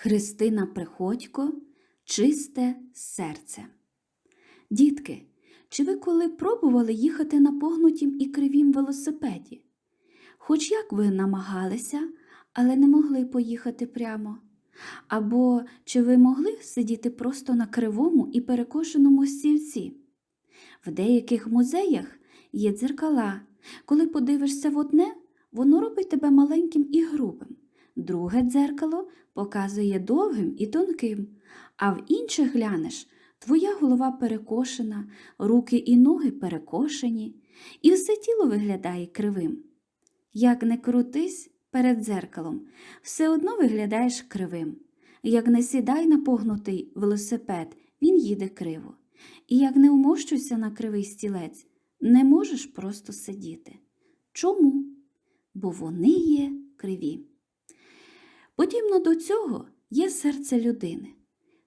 Христина Приходько Чисте серце. Дітки, чи ви коли пробували їхати на погнутім і кривім велосипеді? Хоч як ви намагалися, але не могли поїхати прямо? Або чи ви могли сидіти просто на кривому і перекошеному стільці? В деяких музеях є дзеркала. Коли подивишся в одне, воно робить тебе маленьким і грубим. Друге дзеркало показує довгим і тонким, а в інших глянеш, твоя голова перекошена, руки і ноги перекошені, і все тіло виглядає кривим. Як не крутись перед дзеркалом, все одно виглядаєш кривим. Як не сідай на погнутий велосипед, він їде криво. І як не умощуйся на кривий стілець, не можеш просто сидіти. Чому? Бо вони є криві. Подібно до цього є серце людини.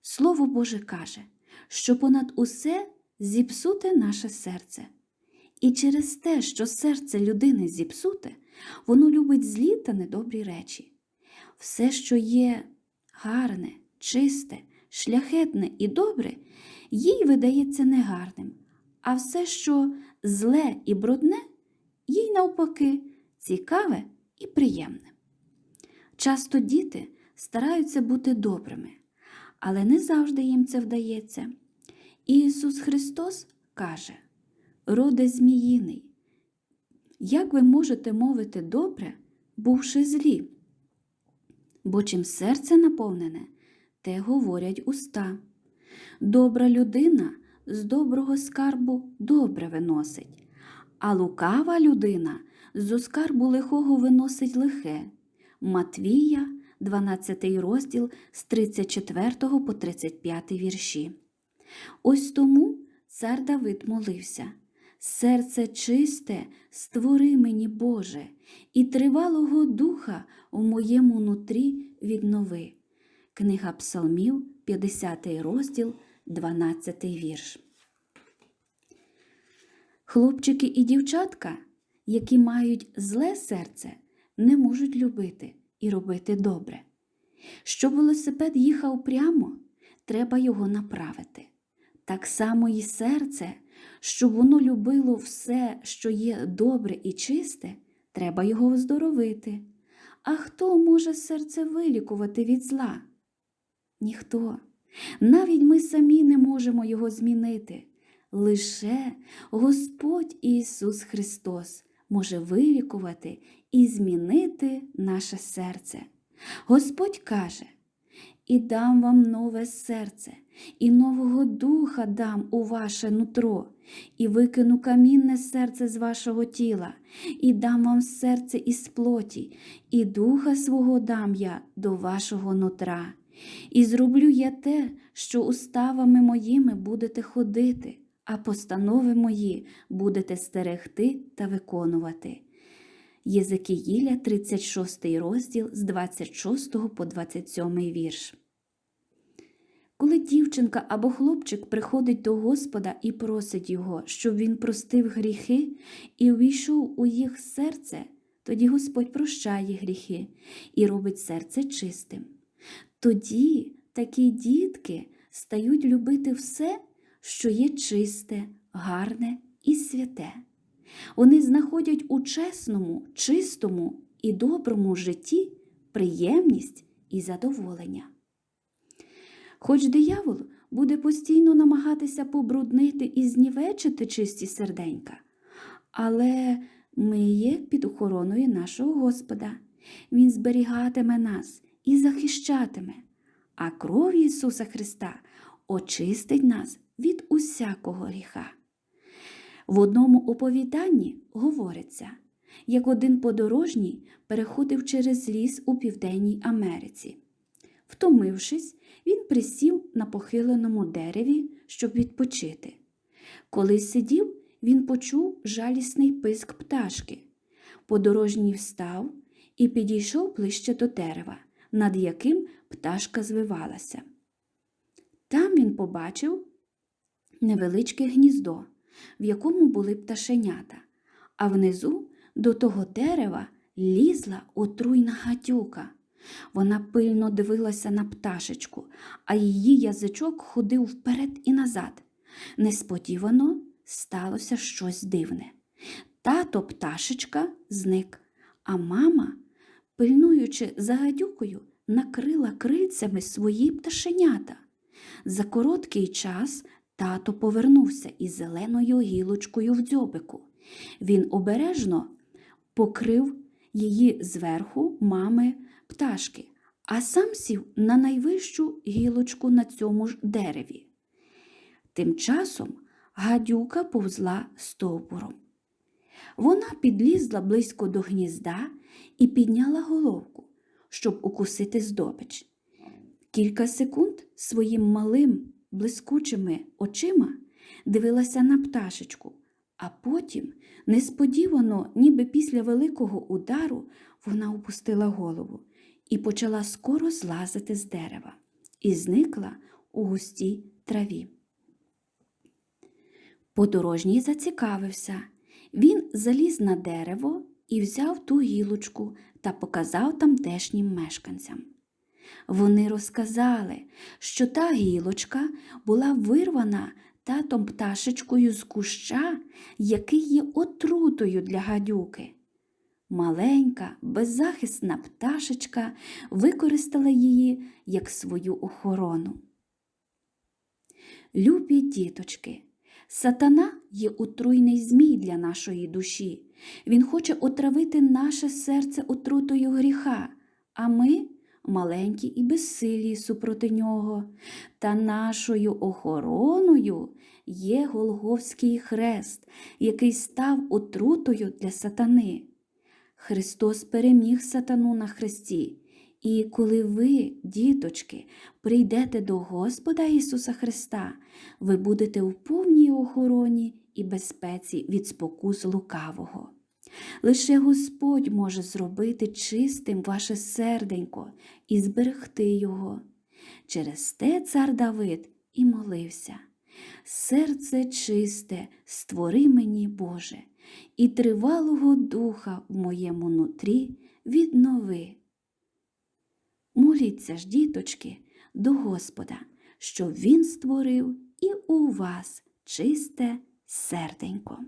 Слово Боже каже, що понад усе зіпсуте наше серце. І через те, що серце людини зіпсуте, воно любить злі та недобрі речі. Все, що є гарне, чисте, шляхетне і добре, їй видається негарним, а все, що зле і брудне, їй навпаки цікаве і приємне. Часто діти стараються бути добрими, але не завжди їм це вдається. Ісус Христос каже: Роде зміїний, як ви можете мовити добре, бувши злі? Бо чим серце наповнене, те говорять уста. Добра людина з доброго скарбу добре виносить, а лукава людина з скарбу лихого виносить лихе. Матвія, 12 розділ з 34 по 35 вірші. Ось тому цар Давид молився. Серце чисте, створи мені, Боже, і тривалого духа у моєму нутрі віднови. Книга Псалмів, 50 розділ, 12 вірш. Хлопчики і дівчатка, які мають зле серце, не можуть любити і робити добре. Щоб велосипед їхав прямо, треба його направити. Так само і серце, щоб воно любило все, що є добре і чисте, треба його оздоровити. А хто може серце вилікувати від зла? Ніхто. Навіть ми самі не можемо його змінити. Лише Господь Ісус Христос може вилікувати і змінити наше серце. Господь каже, і дам вам нове серце, і нового духа дам у ваше нутро, і викину камінне серце з вашого тіла, і дам вам серце із плоті, і духа свого дам я до вашого нутра. І зроблю я те, що уставами моїми будете ходити, а постанови мої будете стерегти та виконувати. Єзекіїля, 36 розділ з 26 по 27 вірш. Коли дівчинка або хлопчик приходить до Господа і просить його, щоб він простив гріхи і увійшов у їх серце, тоді Господь прощає гріхи і робить серце чистим. Тоді такі дітки стають любити все, що є чисте, гарне і святе. Вони знаходять у чесному, чистому і доброму житті приємність і задоволення. Хоч диявол буде постійно намагатися побруднити і знівечити чисті серденька, але ми є під охороною нашого Господа. Він зберігатиме нас і захищатиме, а кров Ісуса Христа очистить нас від усякого гріха. В одному оповіданні говориться, як один подорожній переходив через ліс у Південній Америці. Втомившись, він присів на похиленому дереві, щоб відпочити. Коли сидів, він почув жалісний писк пташки. Подорожній встав і підійшов ближче до дерева, над яким пташка звивалася. Там він побачив невеличке гніздо, в якому були пташенята, а внизу до того дерева лізла отруйна гадюка. Вона пильно дивилася на пташечку, а її язичок ходив вперед і назад. Несподівано сталося щось дивне. Тато пташечка зник, а мама, пильнуючи за гадюкою, накрила крильцями свої пташенята. За короткий час тато повернувся із зеленою гілочкою в дзьобику. Він обережно покрив її зверху мами пташки, а сам сів на найвищу гілочку на цьому ж дереві. Тим часом гадюка повзла стовбуром. Вона підлізла близько до гнізда і підняла головку, щоб укусити здобич. Кілька секунд своїм малим блискучими очима дивилася на пташечку, а потім, несподівано, ніби після великого удару, вона опустила голову і почала скоро злазити з дерева і зникла у густій траві. Подорожній зацікавився. Він заліз на дерево і взяв ту гілочку та показав тамтешнім мешканцям. Вони розказали, що та гілочка була вирвана татом пташечкою з куща, який є отрутою для гадюки. Маленька, беззахисна пташечка використала її як свою охорону. Любі діточки, сатана є отруйний змій для нашої душі. Він хоче отравити наше серце отрутою гріха, а ми маленькі і безсилі супроти нього. Та нашою охороною є Голговський хрест, який став отрутою для сатани. Христос переміг сатану на хресті. І коли ви, діточки, прийдете до Господа Ісуса Христа, ви будете в повній охороні і безпеці від спокус лукавого. Лише Господь може зробити чистим ваше серденько і зберегти його. Через те цар Давид і молився. Серце чисте, створи мені, Боже, і тривалого духа в моєму нутрі віднови. Моліться ж, діточки, до Господа, щоб Він створив і у вас чисте серденько.